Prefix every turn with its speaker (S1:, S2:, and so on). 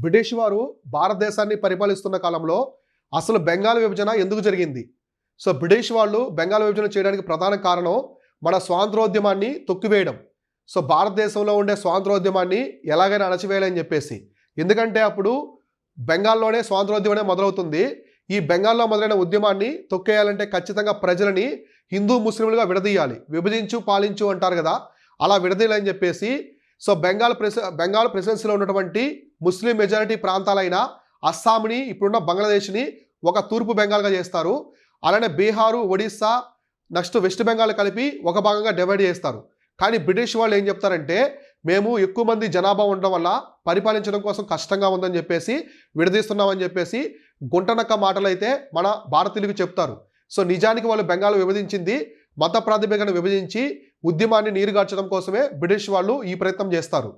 S1: British వారు భారతదేశాన్ని పరిపాలిస్తున్న కాలంలో అసలు బెంగాల్ విభజన ఎందుకు జరిగింది? సో బ్రిటిష్ వాళ్ళు బెంగాల్ విభజన చేయడానికి ప్రధాన కారణం మన స్వాతంత్రోద్యమాన్ని తొక్కివేయడం. సో భారతదేశంలో ఉండే స్వాతంత్రోద్యమాన్ని ఎలాగైనా అణచివేయాలని చెప్పేసి. ఎందుకంటే అప్పుడు బెంగాల్లోనే స్వాతంత్రోద్యమనే మొదలవుతుంది. ఈ బెంగాల్లో మొదలైన ఉద్యమాన్ని తొక్కేయాలంటే ఖచ్చితంగా ప్రజలని హిందూ ముస్లింలుగా విడదీయాలి. విభజించు పాలించు అంటారు కదా అలా విడదీయాలని చెప్పేసి సో బెంగాల్ ప్రెసి బెంగాల్ ప్రెసిడెన్సీలో ఉన్నటువంటి ముస్లిం మెజారిటీ ప్రాంతాలైన అస్సాంని ఇప్పుడున్న బంగ్లాదేశ్ని ఒక తూర్పు బెంగాల్గా చేస్తారు. అలానే బీహారు ఒడిస్సా నెక్స్ట్ వెస్ట్ బెంగాల్ కలిపి ఒక భాగంగా డివైడ్ చేస్తారు. కానీ బ్రిటిష్ వాళ్ళు ఏం చెప్తారంటే మేము ఎక్కువ మంది జనాభా ఉండడం వల్ల పరిపాలించడం కోసం కష్టంగా ఉందని చెప్పేసి విడదీస్తున్నామని చెప్పేసి గుంటనక్క మాటలైతే మన భారతీయులకు చెప్తారు. సో నిజానికి వాళ్ళు బెంగాల్ విభజించింది మత ప్రాతిపదికను విభజించి ఉద్యమాన్ని నీరుగార్చడం కోసమే బ్రిటిష్ వాళ్ళు ఈ ప్రయత్నం చేస్తారు.